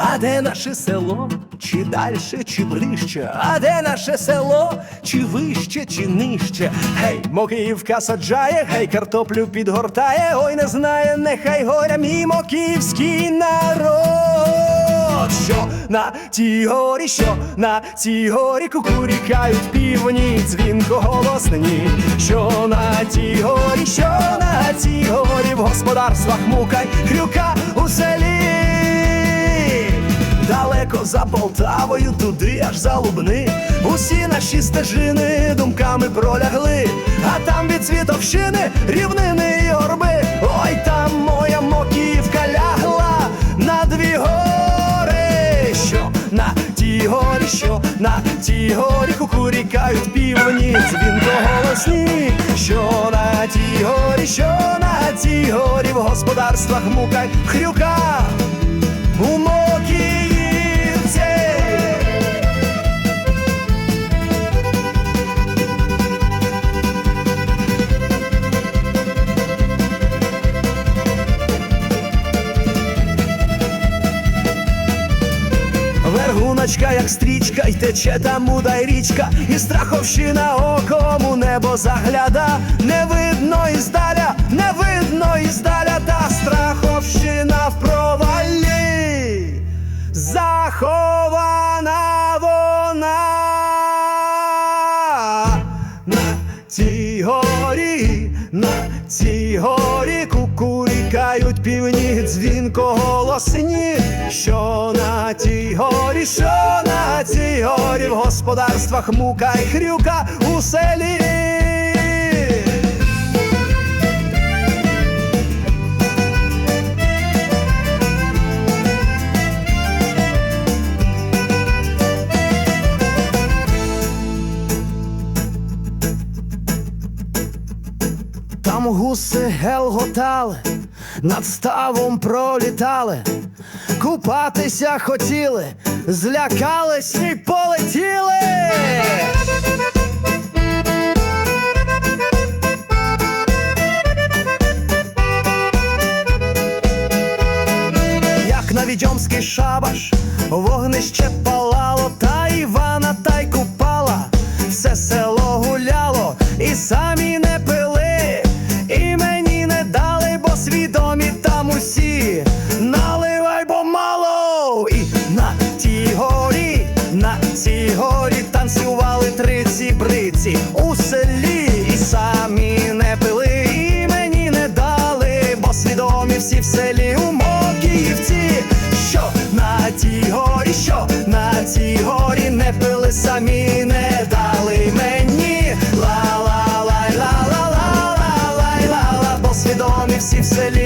А де наше село? Чи дальше, чи ближче? А де наше село? Чи вище, чи нижче? Гей, Мокиївка саджає, гей, картоплю підгортає, ой, не знає, нехай горя мій мокіївський народ. Що на тій горі, що на цій горі кукурікають півні, дзвінко голосні, що на тій горі, що на цій горі в господарствах мукай хрюка у селі. Далеко за Полтавою, туди аж за Лубни Усі наші стежини думками пролягли, а там від Світовщини рівнини й горби. Ой, там моя Мокіївка лягла на дві гори. Що на тій горі, що на тій горі кукурікають півні, дзвінко голосні, що на тій горі, що на тій горі в господарствах мукай хрюка Вергуночка, як стрічка, й тече там удай річка, і страховщина оком у небо загляда, не видно іздаля, не видно іздаля, та страховщина в провалі, захована вона на цій горі, на цій горі півні дзвінко голосні, що на тій горі, що на цій горі в господарствах мука й хрюка у селі. Там гуси гелготали, над ставом пролітали, купатися хотіли, злякались і полетіли. Як на відьомський шабаш, вогнище палало, та Івана горі танцювали триці бриці у селі і самі не пили, і мені не дали, бо свідомі всі в селі у Мокіївці, що на тій горі, що на тій горі не пили, самі не дали мені Ла-ла-лай-ла-ла-ла-ла-ла-ла-ла, бо свідомі всі в селі.